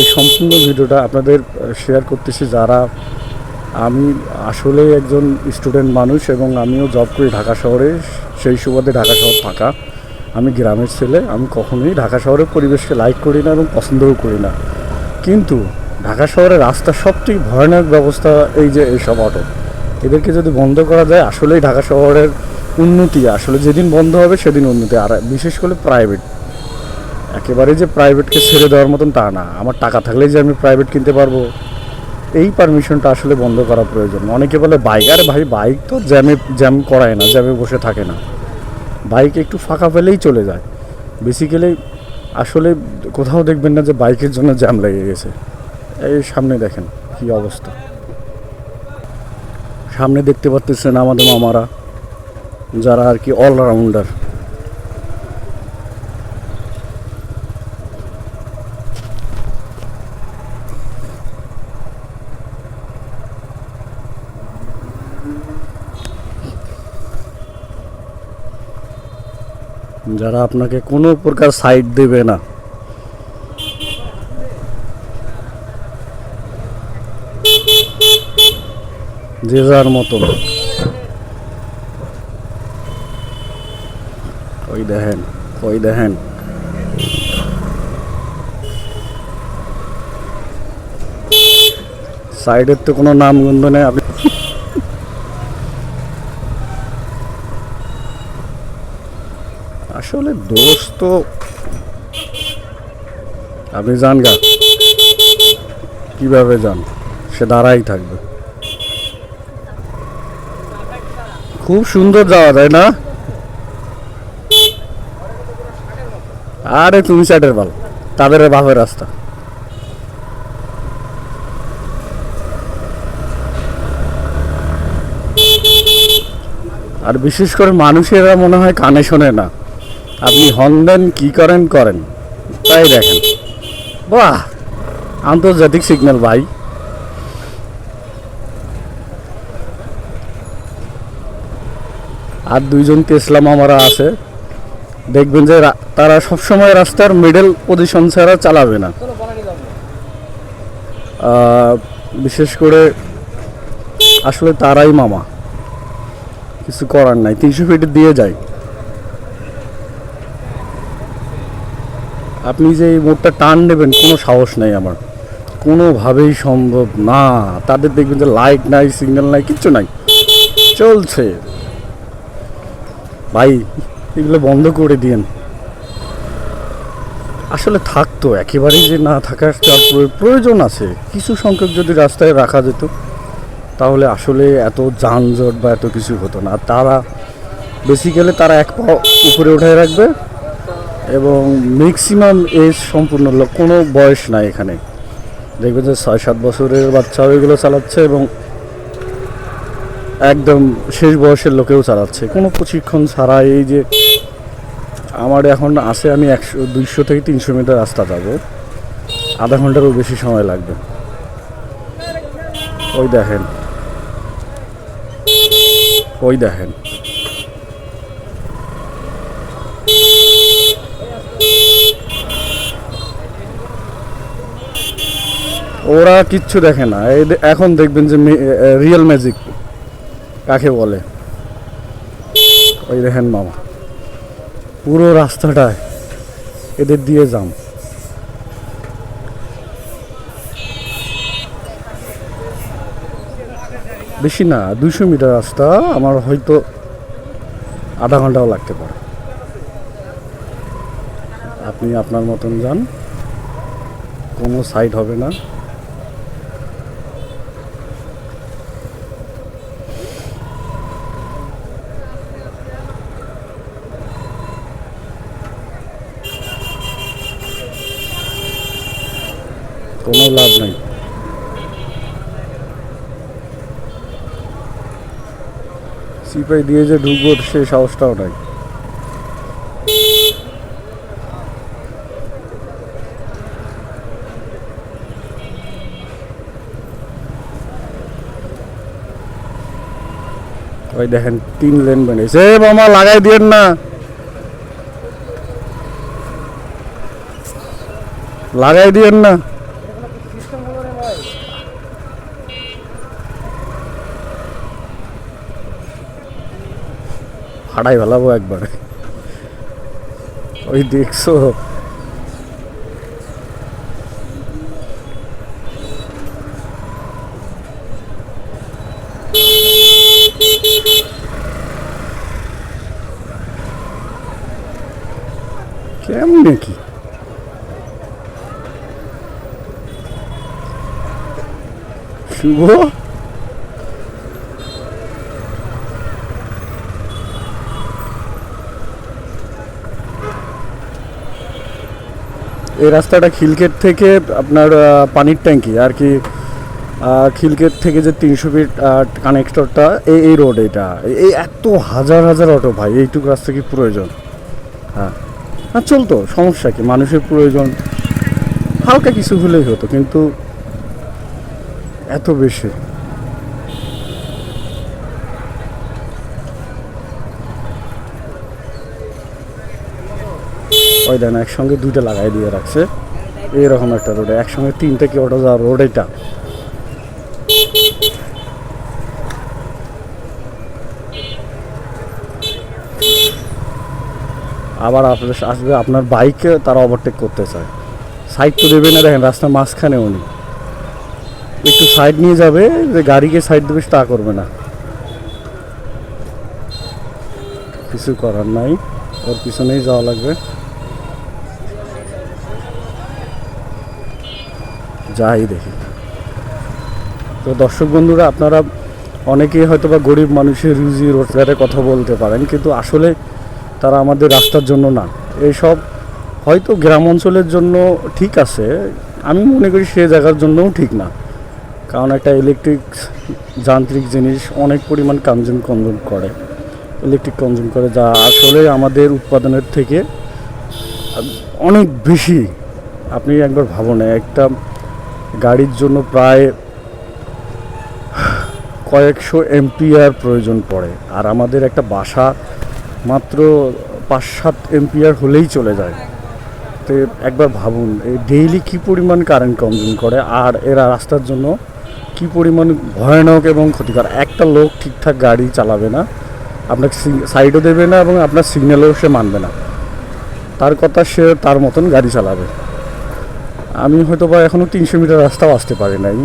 এই সম্পূর্ণ ভিডিওটা আপনাদের শেয়ার করতেছি যারা আমি আসলে একজন স্টুডেন্ট মানুষ এবং আমিও জব করি ঢাকা শহরে, সেই সুবাদে ঢাকা শহর থাকা আমি গ্রামের ছেলে, আমি কখনোই ঢাকা শহরের পরিবেশকে লাইক করি না এবং পছন্দও করি না। কিন্তু ঢাকা শহরের রাস্তার সবথেকে ভয়ানক ব্যবস্থা এই যে এইসব অটো এদেরকে যদি বন্ধ করা যায়, আসলেই ঢাকা শহরের উন্নতি, আসলে যেদিন বন্ধ হবে সেদিন উন্নতি, আর বিশেষ করে প্রাইভেট একেবারে যে প্রাইভেটকে ছেড়ে দেওয়ার মতন তা না। আমার টাকা থাকলেই যে আমি প্রাইভেট কিনতে পারব। এই পারমিশনটা আসলে বন্ধ করা প্রয়োজন। অনেকে বলে, বাইক? আরে ভাই, বাইক তো জ্যামে জ্যাম করায় না জ্যামে বসে থাকে না। বাইক একটু ফাঁকা পেলেই চলে যায়। বেসিক্যালি আসলে কোথাও দেখবেন না যে বাইকের জন্য জ্যাম লেগে গেছে। এই সামনে দেখেন কি অবস্থা। সামনে দেখতে পাচ্ছেন আমাদের মামারা, যারা আর কি অলরাউন্ডার যারা আপনাকে কোনো প্রকার সাইড দেবে না। যে যার মতন। ওই দেখেন ওই দেখেন। সাইডের তো কোনো নাম নামগন্ধ নেই, আপনি আসলে দোষ তো আপনি যান গা। কীভাবে যান? সে দাঁড়াই থাকবে। খুব সুন্দর যাওয়া যায় না? আরে তুমি সাইডের বাল, তাদের বাপের রাস্তা। আর বিশেষ করে মানুষেরা মনে হয় কানে শোনে না। আপনি হর্ন দেন কি করেন করেন। তাই দেখেন। বাহ! আন্তর্জাতিক সিগন্যাল ভাই। আর দুইজন তেসলাম আমরা আছে। দেখবেন যে তারা সবসময় রাস্তার মিডল পজিশন ছাড়া চালাবে না। বিশেষ করে আসলে তারাই মামা। কিছু করার নাই। তিনশো ফিট দিয়ে যায়। আপনি যে এই মোড়টা টান নেবেন, কোনো সাহস নাই আমার। কোনোভাবেই সম্ভব না। তাদের দেখবেন যে লাইট নাই সিগন্যাল নাই, কিচ্ছু নাই। চলছে। ভাই, এগুলো বন্ধ করে দিয়েন। আসলে থাকতো একেবারেই যে না থাকার তার প্রয়োজন আছে। কিছু সংখ্যক যদি রাস্তায় রাখা যেত, তাহলে আসলে এত যানজট বা এত কিছু হতো না। তারা বেসিক্যালি তারা এক পা উপরে উঠায় রাখবে এবং ম্যাক্সিমাম এজ সম্পূর্ণ লোক কোনো বয়স নাই এখানে। দেখবেন যে ছয় সাত বছরের বাচ্চাও এগুলো চালাচ্ছে এবং একদম শেষ বয়সের লোকেও চালাচ্ছে। কোনো প্রশিক্ষণ ছাড়া এই যে আমার এখন আছে আমি একশো, দুইশো থেকে তিনশো মিটার রাস্তা যাব। আধা ঘন্টারও বেশি সময় লাগবে। ওই দেখেন। ওই দেখেন। ওরা কিচ্ছু দেখে না। এখন দেখবেন যে রিয়েল ম্যাজিক কাকে বলে? ওই দেখেন মামা। পুরো রাস্তাটায় এদের দিয়ে যাম বেশি না দুশো মিটার রাস্তা, আমার হয়তো আধা ঘন্টাও লাগতে পারে। আপনি আপনার মতন যান, কোনো সাইড হবে না। কোনো লাভ নাই। সিপাই দিয়ে যে ঢুকবো, সে সাহসটাও নাই। ওই দেখেন, তিন লেন বানিয়েছে। এ মামা, লাগাই দিয়েন না। লাগাই দিয়েন না। ফাটাই ফেলাবো একবারে। ওই দেখছ? কেমনে কি? শুভ এই রাস্তাটা খিলকেট থেকে আপনার পানির ট্যাঙ্কি, আর কি খিলকেট থেকে যে তিনশো ফিট কানেক্টরটা এই এই রোড এটা। এই- এত হাজার হাজার অটো ভাই, এইটুকু রাস্তা কি প্রয়োজন? হ্যাঁ। না চলতো, সমস্যা কি? মানুষের প্রয়োজন। হালকা কিছু হলেই হতো, কিন্তু এত বেশি। ওই দেন একসঙ্গে দুইটা লাগাই দিয়ে রাখছে। এরকম একটা রোডে একসঙ্গে তিনটা কি অটো যাওয়ার রোড এটা? আবার আপনার আসবে, আপনার বাইকে তারা ওভারটেক করতে চায়। সাইড তো দেবে না, দেখেন রাস্তার মাঝখানে উনি। একটু সাইড নিয়ে যাবে, যে গাড়িকে সাইড দেবে তা করবে না। কিছু করার নাই। ওর পিছনেই যাওয়া লাগবে। যাই দেখি। তো দর্শক বন্ধুরা, আপনারা অনেকেই হয়তো বা গরিব মানুষের রুজি রোজগারের কথা বলতে পারেন, কিন্তু আসলে তারা আমাদের রাস্তার জন্য না। এইসব হয়তো গ্রাম অঞ্চলের জন্য ঠিক আছে, আমি মনে করি সে জায়গার জন্যও ঠিক না। কারণ একটা ইলেকট্রিক যান্ত্রিক জিনিস অনেক পরিমাণ কনজিউম কনজিউম করে। ইলেকট্রিক কনজিউম করে যা আসলে আমাদের উৎপাদনের থেকে অনেক বেশি। আপনি একবার ভাবুন, একটা গাড়ির জন্য প্রায় কয়েকশো এমপিআর প্রয়োজন পড়ে। আর আমাদের একটা বাসা মাত্র পাঁচ সাত এমপিআর হলেই চলে যায়। তো একবার ভাবুন, এই ডেইলি কী পরিমাণ কারেন্ট কনজিউম করে, আর এরা রাস্তার জন্য কী পরিমাণ ভয়ানক এবং ক্ষতিকর? একটা লোক ঠিকঠাক গাড়ি চালাবে না আপনাকে সাইডও দেবে না এবং আপনার সিগন্যালও সে মানবে না। তার কথা সে তার মতন গাড়ি চালাবে। আমি হয়তো বা এখনও তিনশো মিটার রাস্তাও আসতে পারি নাই।